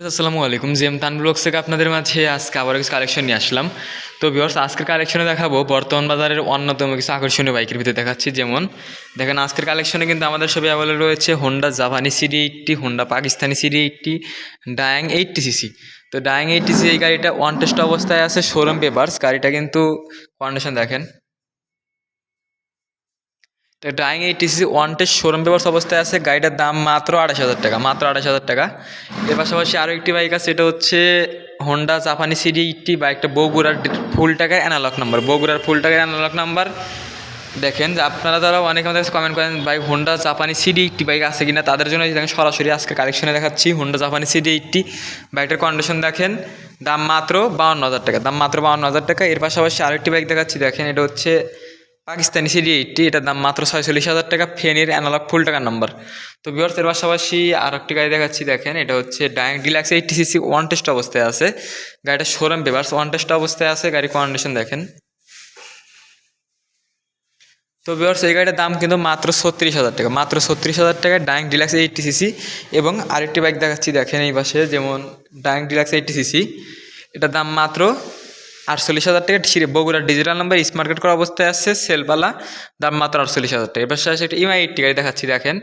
আসসালামু আলাইকুম জিএম তান ব্লগস থেকে আপনাদের মাঝে আজকে আবার কিছু কালেকশন নিয়ে আসলাম। তো ভিউয়ার্স আজকের কালেকশনে দেখাবো বর্তমান বাজারের অন্যতম কিছু আকর্ষণীয় বাইকের ভিতরে দেখাচ্ছি। যেমন, দেখেন আজকের কালেকশনে কিন্তু আমাদের সবই অ্যাভেলেবল রয়েছে হোন্ডা জাপানি CD eighty Honda Pakistani CD eighty Dayang eighty CC তো ডায়াং এইটটি সিসি এই গাড়িটা ওয়ান টেস্ট অবস্থায় আছে শোরুম পেপার্স গাড়িটা কিন্তু কন্ডিশন দেখেন। তো Dayang eighty CC one showroom papers অবস্থায় আছে, গাড়িটার দাম মাত্র আড়াইশ হাজার টাকা, মাত্র আড়াইশ হাজার টাকা। এর পাশাপাশি আরও একটি বাইক আছে, এটা হচ্ছে হোন্ডা জাপানি সিডি এইটটি বাইকটা বগুড়ার ফুল টাকার অ্যানালগ নাম্বার বগুড়ার ফুল টাকার অ্যানালগ নাম্বার দেখেন যে আপনারা যারা অনেক আমাদের কমেন্ট করেন বাইক হোন্ডা জাপানি সিডি এইটটি বাইক আছে কিনা, তাদের জন্য সরাসরি আজকে কালেকশনে দেখাচ্ছি হোন্ডা জাপানি সিডি এইটটি বাইকটার কন্ডিশন দেখেন। দাম মাত্র বাউন্ন হাজার টাকা, দাম মাত্র বাউন্ন হাজার টাকা। এর পাশাপাশি আরেকটি বাইক দেখাচ্ছি, দেখেন এটা হচ্ছে পাকিস্তানি সিডি এইটটি, এটার দাম মাত্র ছয়চল্লিশ হাজার টাকা, ফেনের অ্যানালগ ফুল টাকার নাম্বার তো বিয়ার্সের পাশাপাশি আর একটি গাড়ি দেখাচ্ছি, দেখেন, এটা হচ্ছে Dayang deluxe eighty CC one test অবস্থায় আছে। গাড়িটা শোরুম পেপার্স ওয়ান টেস্ট অবস্থায় আছে গাড়ি কন্ডিশন দেখেন। তো বিয়ার্স এই গাড়িটার দাম কিন্তু মাত্র ছত্রিশ হাজার টাকা, মাত্র ছত্রিশ হাজার টাকায় ডাইং ডিলাক্স এইটটি সিসি এবং আরেকটি বাইক দেখাচ্ছি, দেখেন, এই পাশে যেমন ডাইং ডিলাক্স এইটটি সিসি এটার দাম মাত্র আটচল্লিশ হাজার টাকা সিরে বগুড়ার ডিজিটাল নাম্বার স্মার্ট করা অবস্থায় আছে, সেলবালা, দাম মাত্র আটচল্লিশ হাজার টাকা। এবার শেষে একটা ইমাই এইটটি গাড়ি দেখাচ্ছি, দেখেন।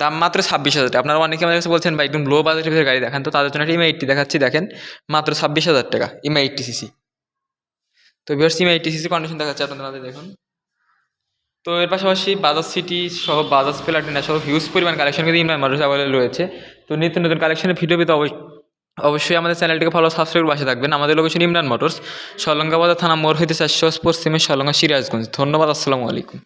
দাম মাত্র ছাব্বিশ হাজার টাকা। আপনারা অনেকে আমাদের কাছে বলছেন, ভাই, একদম লো বাজেটের ভিতরে গাড়ি দেখান। তো তাদের জন্য একটা ইমাই এইটটি দেখাচ্ছি, দেখেন। মাত্র ছাব্বিশ হাজার টাকা ইমাই এইটটি সিসি তো বিহার ইমাই এইটটি সিসি কন্ডিশন দেখাচ্ছি আপনাদের মাঝে, দেখুন। তো এর পাশাপাশি বাজাজ সিটি সহ বাজাজ প্লাটিনা সহ হিউজ পরিমাণ কালেকশন কিন্তু ইমরান মানুষ অ্যাভেলেবল রয়েছে। তো নিত্য নতুন কালেকশনের ভিডিও পেতে অবশ্যই অবশ্যই আমাদের চ্যানেলটিকে ফলো সাবস্ক্রাইব বাসে থাকবেন। আমাদের লোকেশন ইমরান মোটরস সলঙ্গাবাজার থানা মোড় হইতে চারশো পশ্চিমে সলঙ্গা সিরাজগঞ্জ। ধন্যবাদ, আসসালামু আলাইকুম।